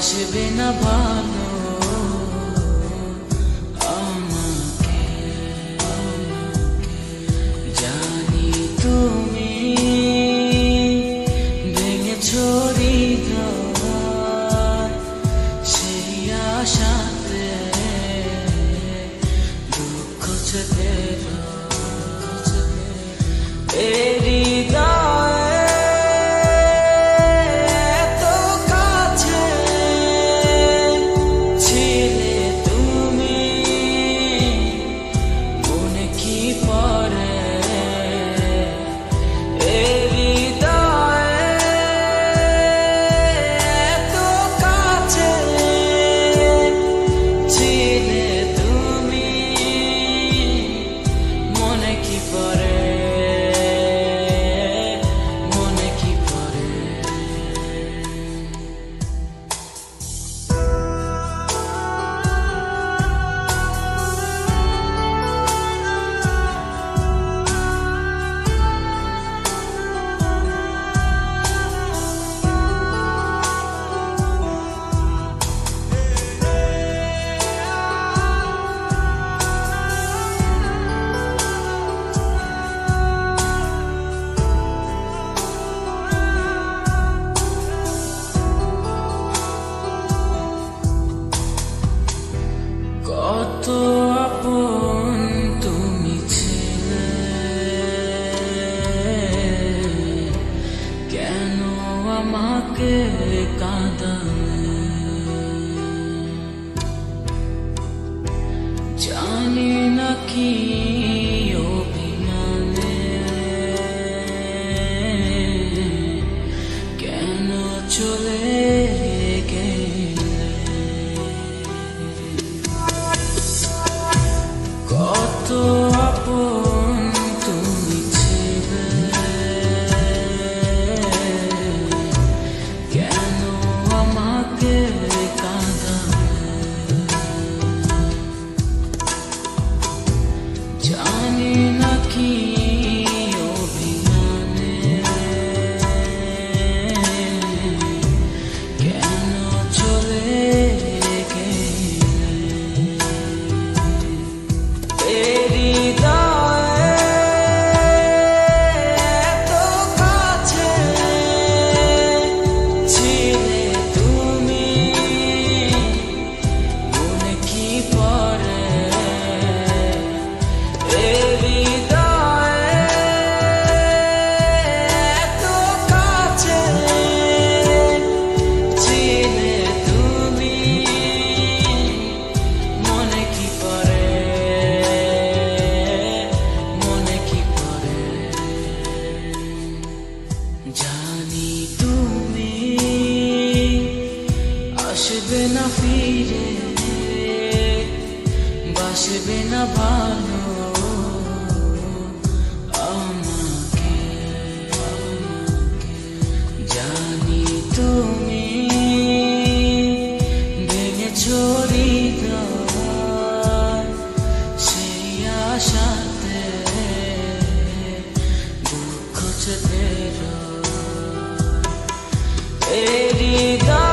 আসবে না ভালো। আমাকে জানি তুমি ভেঙে ছড়ি দাও जाने न की না ফিরে, বাসবে না ভালো আমাকে, জানি তুমি ভেঙে ছড়ি সেই আশাতে দুঃখ চেপে হৃদয়